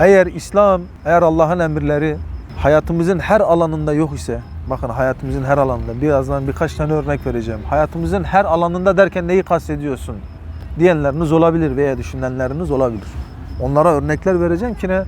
Eğer İslam, eğer Allah'ın emirleri hayatımızın her alanında yok ise, bakın hayatımızın her alanında, birazdan birkaç tane örnek vereceğim. Hayatımızın her alanında derken neyi kastediyorsun? Diyenleriniz olabilir veya düşünenleriniz olabilir. Onlara örnekler vereceğim ki ne?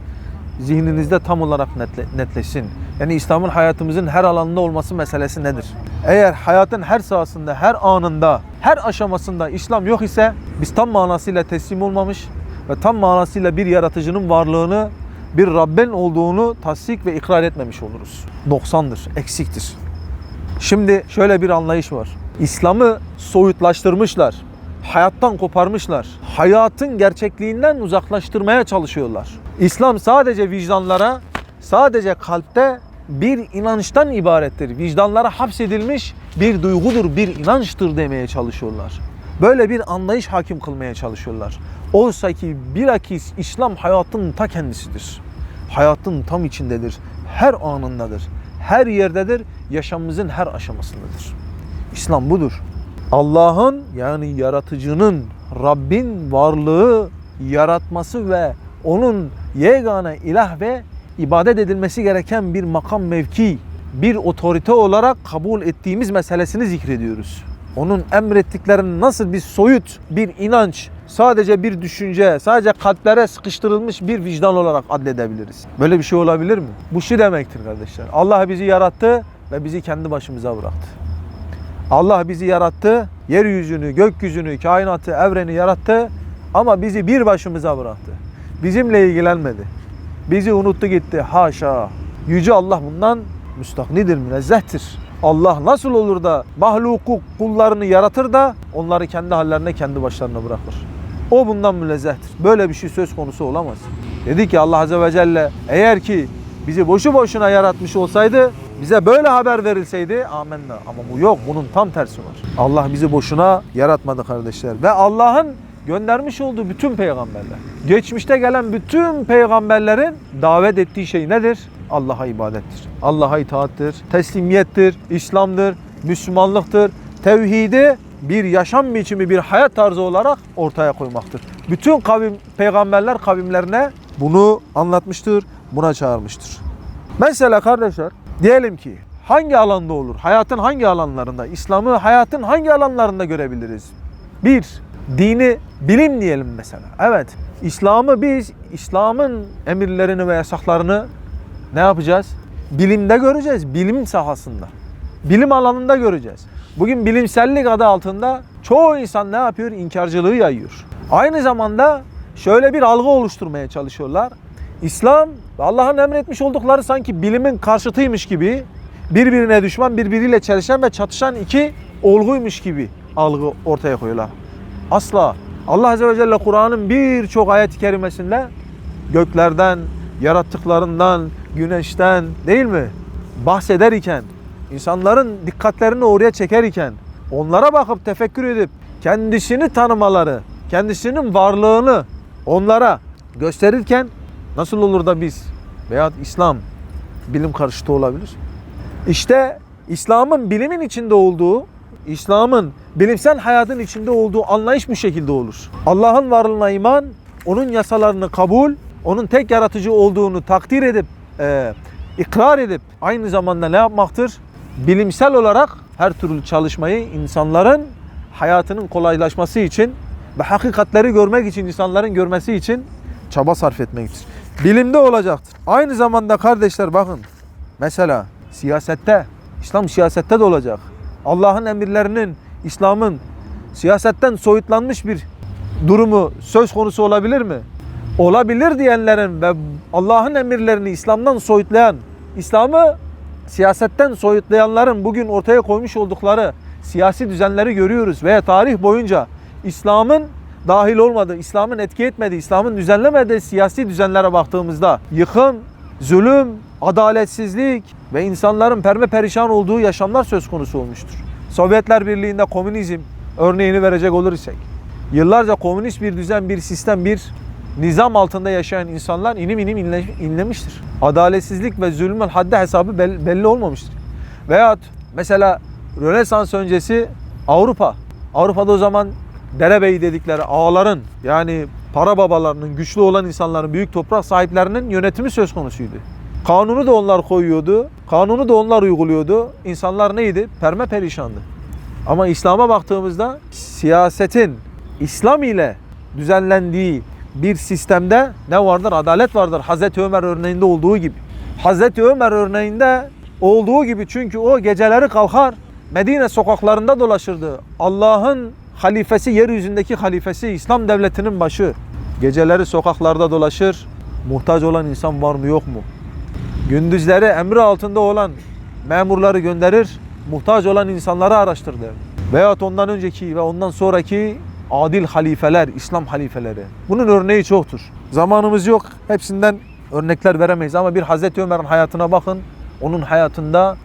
Zihninizde tam olarak netle- netleşsin. Yani İslam'ın hayatımızın her alanında olması meselesi nedir? Eğer hayatın her sahasında, her anında, her aşamasında İslam yok ise biz tam manasıyla teslim olmamış ve tam manasıyla bir yaratıcının varlığını, bir Rabbin olduğunu tasdik ve ikrar etmemiş oluruz. 90'dır, eksiktir. Şimdi şöyle bir anlayış var. İslam'ı soyutlaştırmışlar. Hayattan koparmışlar. Hayatın gerçekliğinden uzaklaştırmaya çalışıyorlar. İslam sadece vicdanlara, sadece kalpte bir inançtan ibarettir. Vicdanlara hapsedilmiş bir duygudur, bir inançtır demeye çalışıyorlar. Böyle bir anlayış hakim kılmaya çalışıyorlar. Oysa ki bilakis İslam hayatın ta kendisidir. Hayatın tam içindedir. Her anındadır. Her yerdedir. Yaşamımızın her aşamasındadır. İslam budur. Allah'ın yani yaratıcının, Rabbin varlığı, yaratması ve onun yegane ilah ve ibadet edilmesi gereken bir makam mevki, bir otorite olarak kabul ettiğimiz meselesini zikrediyoruz. Onun emrettiklerini nasıl bir soyut, bir inanç, sadece bir düşünce, sadece kalplere sıkıştırılmış bir vicdan olarak adledebiliriz. Böyle bir şey olabilir mi? Bu şu demektir kardeşler. Allah bizi yarattı ve bizi kendi başımıza bıraktı. Allah bizi yarattı, yeryüzünü, gökyüzünü, kainatı, evreni yarattı ama bizi bir başımıza bıraktı. Bizimle ilgilenmedi. Bizi unuttu gitti. Haşa. Yüce Allah bundan müstaknidir, münezzehtir. Allah nasıl olur da mahluku kullarını yaratır da onları kendi hallerine, kendi başlarına bırakır. O bundan münezzehtir. Böyle bir şey söz konusu olamaz. Dedi ki Allah Azze ve Celle eğer ki bizi boşu boşuna yaratmış olsaydı bize böyle haber verilseydi amenna. Ama bu yok. Bunun tam tersi var. Allah bizi boşuna yaratmadı kardeşler. Ve Allah'ın göndermiş olduğu bütün peygamberler. Geçmişte gelen bütün peygamberlerin davet ettiği şey nedir? Allah'a ibadettir. Allah'a itaattir. Teslimiyettir. İslam'dır. Müslümanlıktır. Tevhidi bir yaşam biçimi, bir hayat tarzı olarak ortaya koymaktır. Bütün kavim peygamberler kavimlerine bunu anlatmıştır, buna çağırmıştır. Mesela kardeşler diyelim ki hangi alanda olur? Hayatın hangi alanlarında? İslam'ı hayatın hangi alanlarında görebiliriz? Bir, dini bilim diyelim mesela. Evet, İslam'ı biz, İslam'ın emirlerini ve yasaklarını ne yapacağız? Bilimde göreceğiz, bilim sahasında. Bilim alanında göreceğiz. Bugün bilimsellik adı altında çoğu insan ne yapıyor? İnkarcılığı yayıyor. Aynı zamanda şöyle bir algı oluşturmaya çalışıyorlar. İslam Allah'ın emretmiş oldukları sanki bilimin karşıtıymış gibi birbirine düşman, birbiriyle çelişen ve çatışan iki olguymuş gibi algı ortaya koyuyorlar. Asla. Allah Azze ve Celle Kur'an'ın birçok ayet-i kerimesinde göklerden, yarattıklarından, güneşten değil mi? Bahseder iken, insanların dikkatlerini oraya çeker iken, onlara bakıp tefekkür edip kendisini tanımaları, kendisinin varlığını onlara gösterirken nasıl olur da biz veya İslam bilim karşıtı olabilir? İşte İslam'ın bilimin içinde olduğu, İslam'ın bilimsel hayatın içinde olduğu anlayış bu şekilde olur. Allah'ın varlığına iman, onun yasalarını kabul, onun tek yaratıcı olduğunu takdir edip, e, ikrar edip aynı zamanda ne yapmaktır? Bilimsel olarak her türlü çalışmayı insanların hayatının kolaylaşması için ve hakikatleri görmek için, insanların görmesi için çaba sarf etmektir. Bilimde olacaktır. Aynı zamanda kardeşler bakın, mesela siyasette, İslam siyasette de olacak. Allah'ın emirlerinin, İslam'ın siyasetten soyutlanmış bir durumu söz konusu olabilir mi? Olabilir diyenlerin ve Allah'ın emirlerini İslam'dan soyutlayan, İslam'ı siyasetten soyutlayanların bugün ortaya koymuş oldukları siyasi düzenleri görüyoruz veya tarih boyunca İslam'ın dahil olmadığı, İslam'ın etki etmediği, İslam'ın düzenlemediği siyasi düzenlere baktığımızda yıkım, zulüm, adaletsizlik ve insanların perme perişan olduğu yaşamlar söz konusu olmuştur. Sovyetler Birliği'nde komünizm örneğini verecek olur isek, yıllarca komünist bir düzen, bir sistem, bir nizam altında yaşayan insanlar inim inim inle, inlemiştir. Adaletsizlik ve zulmün haddi hesabı bel- belli olmamıştır. Veyahut mesela Rönesans öncesi Avrupa. Avrupa'da o zaman derebeyi dedikleri ağaların yani para babalarının, güçlü olan insanların, büyük toprak sahiplerinin yönetimi söz konusuydu. Kanunu da onlar koyuyordu. Kanunu da onlar uyguluyordu. İnsanlar neydi? Perme perişandı. Ama İslam'a baktığımızda siyasetin İslam ile düzenlendiği bir sistemde ne vardır? Adalet vardır. Hazreti Ömer örneğinde olduğu gibi. Hazreti Ömer örneğinde olduğu gibi çünkü o geceleri kalkar Medine sokaklarında dolaşırdı. Allah'ın halifesi, yeryüzündeki halifesi, İslam devletinin başı. Geceleri sokaklarda dolaşır. Muhtaç olan insan var mı yok mu? Gündüzleri emri altında olan memurları gönderir. Muhtaç olan insanları araştırdı. Veyahut ondan önceki ve ondan sonraki adil halifeler, İslam halifeleri. Bunun örneği çoktur. Zamanımız yok. Hepsinden örnekler veremeyiz ama bir Hazreti Ömer'in hayatına bakın. Onun hayatında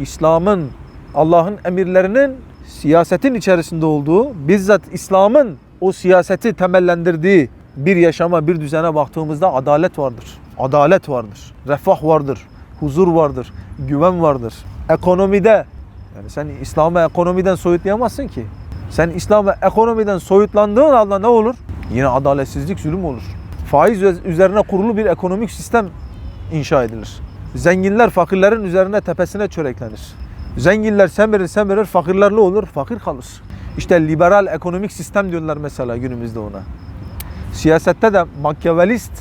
İslam'ın, Allah'ın emirlerinin siyasetin içerisinde olduğu, bizzat İslam'ın o siyaseti temellendirdiği bir yaşama, bir düzene baktığımızda adalet vardır. Adalet vardır. Refah vardır. Huzur vardır. Güven vardır. Ekonomide yani sen İslam'ı ekonomiden soyutlayamazsın ki. Sen İslam'ı ekonomiden soyutlandığın anda ne olur? Yine adaletsizlik, zulüm olur. Faiz üzerine kurulu bir ekonomik sistem inşa edilir. Zenginler fakirlerin üzerine tepesine çöreklenir. Zenginler semirir semirir fakirlerle olur, fakir kalır. İşte liberal ekonomik sistem diyorlar mesela günümüzde ona. Siyasette de makyavelist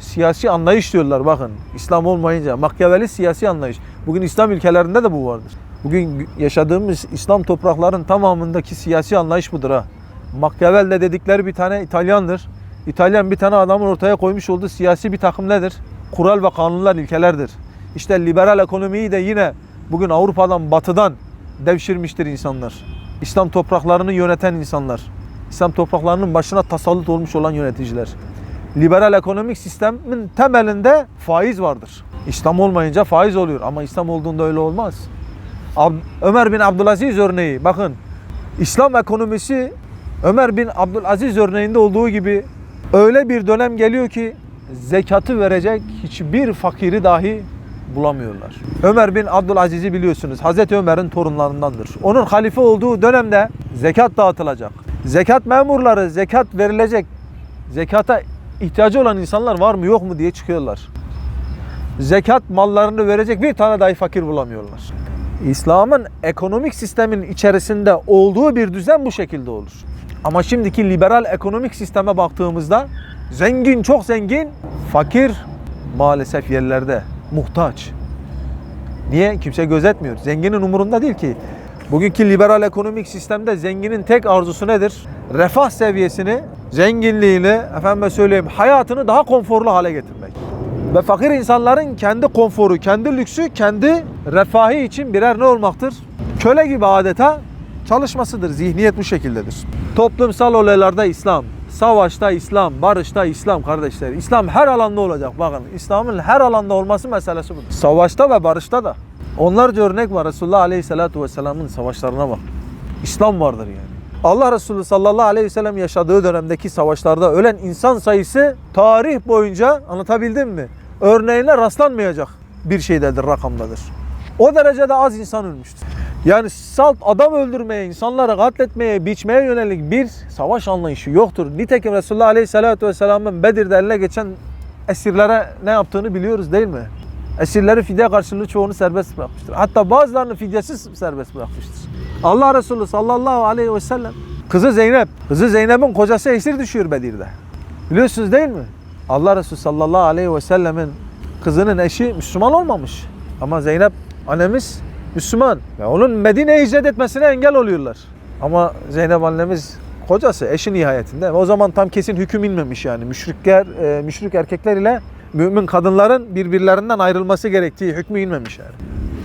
siyasi anlayış diyorlar bakın. İslam olmayınca makyavelist siyasi anlayış. Bugün İslam ülkelerinde de bu vardır. Bugün yaşadığımız İslam toprakların tamamındaki siyasi anlayış budur ha. Machiavelli de dedikleri bir tane İtalyandır. İtalyan bir tane adamın ortaya koymuş olduğu siyasi bir takım nedir? Kural ve kanunlar, ilkelerdir. İşte liberal ekonomiyi de yine bugün Avrupa'dan, batıdan devşirmiştir insanlar. İslam topraklarını yöneten insanlar. İslam topraklarının başına tasallut olmuş olan yöneticiler. Liberal ekonomik sistemin temelinde faiz vardır. İslam olmayınca faiz oluyor ama İslam olduğunda öyle olmaz. Ab- Ömer bin Abdülaziz örneği bakın. İslam ekonomisi Ömer bin Abdülaziz örneğinde olduğu gibi öyle bir dönem geliyor ki zekatı verecek hiçbir fakiri dahi bulamıyorlar. Ömer bin Abdülaziz'i biliyorsunuz. Hazreti Ömer'in torunlarındandır. Onun halife olduğu dönemde zekat dağıtılacak. Zekat memurları zekat verilecek. Zekata ihtiyacı olan insanlar var mı yok mu diye çıkıyorlar. Zekat mallarını verecek bir tane dahi fakir bulamıyorlar. İslam'ın ekonomik sistemin içerisinde olduğu bir düzen bu şekilde olur. Ama şimdiki liberal ekonomik sisteme baktığımızda zengin çok zengin, fakir maalesef yerlerde muhtaç. Niye? Kimse gözetmiyor. Zenginin umurunda değil ki. Bugünkü liberal ekonomik sistemde zenginin tek arzusu nedir? Refah seviyesini, zenginliğini, efendime söyleyeyim hayatını daha konforlu hale getirmek. Ve fakir insanların kendi konforu, kendi lüksü, kendi refahı için birer ne olmaktır? Köle gibi adeta çalışmasıdır. Zihniyet bu şekildedir. Toplumsal olaylarda İslam, savaşta İslam, barışta İslam kardeşler. İslam her alanda olacak. Bakın İslam'ın her alanda olması meselesi budur. Savaşta ve barışta da. Onlarca örnek var. Resulullah Aleyhisselatü Vesselam'ın savaşlarına bak. İslam vardır yani. Allah Resulü sallallahu aleyhi ve sellem yaşadığı dönemdeki savaşlarda ölen insan sayısı tarih boyunca anlatabildim mi? Örneğine rastlanmayacak bir şeydedir, rakamdadır. O derecede az insan ölmüştür. Yani salt adam öldürmeye, insanları katletmeye, biçmeye yönelik bir savaş anlayışı yoktur. Nitekim Resulullah Aleyhisselatü Vesselam'ın Bedir'de eline geçen esirlere ne yaptığını biliyoruz değil mi? Esirleri fidye karşılığı çoğunu serbest bırakmıştır. Hatta bazılarını fidyesiz serbest bırakmıştır. Allah Resulü sallallahu aleyhi ve sellem kızı Zeynep, kızı Zeynep'in kocası esir düşüyor Bedir'de. Biliyorsunuz değil mi? Allah Resulü sallallahu aleyhi ve sellemin kızının eşi Müslüman olmamış. Ama Zeynep annemiz Müslüman. Ve onun Medine'ye hicret etmesine engel oluyorlar. Ama Zeynep annemiz kocası eşi nihayetinde. O zaman tam kesin hüküm inmemiş yani. Müşrikler, e, müşrik erkekler ile mümin kadınların birbirlerinden ayrılması gerektiği hükmü inmemiş yani.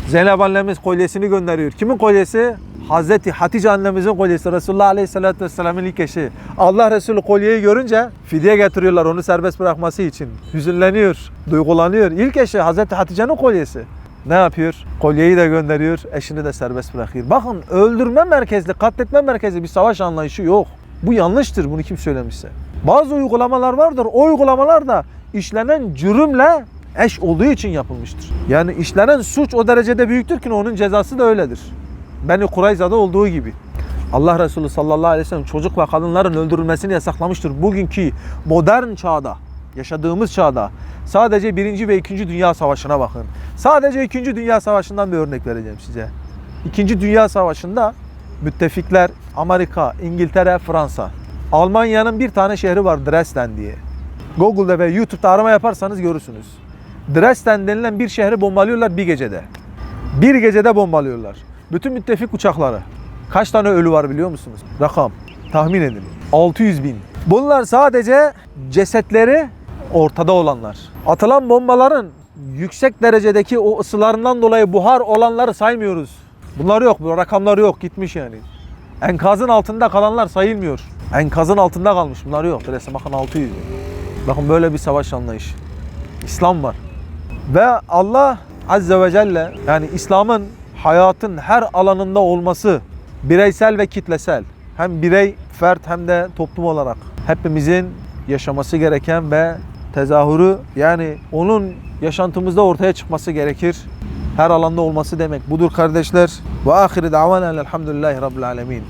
Zeynep annemiz kolyesini gönderiyor. Kimin kolyesi? Hazreti Hatice annemizin kolyesi. Resulullah Aleyhisselatü Vesselam'ın ilk eşi. Allah Resulü kolyeyi görünce fidye getiriyorlar onu serbest bırakması için. Hüzünleniyor, duygulanıyor. İlk eşi Hazreti Hatice'nin kolyesi. Ne yapıyor? Kolyeyi de gönderiyor, eşini de serbest bırakıyor. Bakın öldürme merkezli, katletme merkezli bir savaş anlayışı yok. Bu yanlıştır bunu kim söylemişse. Bazı uygulamalar vardır. O uygulamalar da işlenen cürümle eş olduğu için yapılmıştır. Yani işlenen suç o derecede büyüktür ki onun cezası da öyledir. Beni Kurayza'da olduğu gibi. Allah Resulü sallallahu aleyhi ve sellem çocuk ve kadınların öldürülmesini yasaklamıştır. Bugünkü modern çağda, yaşadığımız çağda sadece birinci ve ikinci Dünya Savaşı'na bakın. Sadece ikinci Dünya Savaşı'ndan bir örnek vereceğim size. İkinci Dünya Savaşı'nda müttefikler Amerika, İngiltere, Fransa. Almanya'nın bir tane şehri var Dresden diye. Google'da ve YouTube'da arama yaparsanız görürsünüz. Dresden denilen bir şehri bombalıyorlar bir gecede. Bir gecede bombalıyorlar. Bütün müttefik uçakları. Kaç tane ölü var biliyor musunuz? Rakam. Tahmin edin. 600 bin. Bunlar sadece cesetleri ortada olanlar. Atılan bombaların yüksek derecedeki o ısılarından dolayı buhar olanları saymıyoruz. Bunlar yok. Bu rakamlar yok. Gitmiş yani. Enkazın altında kalanlar sayılmıyor. Enkazın altında kalmış. Bunlar yok. Resim bakın 600 bin. Bakın böyle bir savaş anlayışı. İslam var. Ve Allah Azze ve Celle yani İslam'ın hayatın her alanında olması bireysel ve kitlesel hem birey, fert hem de toplum olarak hepimizin yaşaması gereken ve tezahürü yani onun yaşantımızda ortaya çıkması gerekir. Her alanda olması demek budur kardeşler. Ve ahiri davana elhamdülillahi rabbil alemin.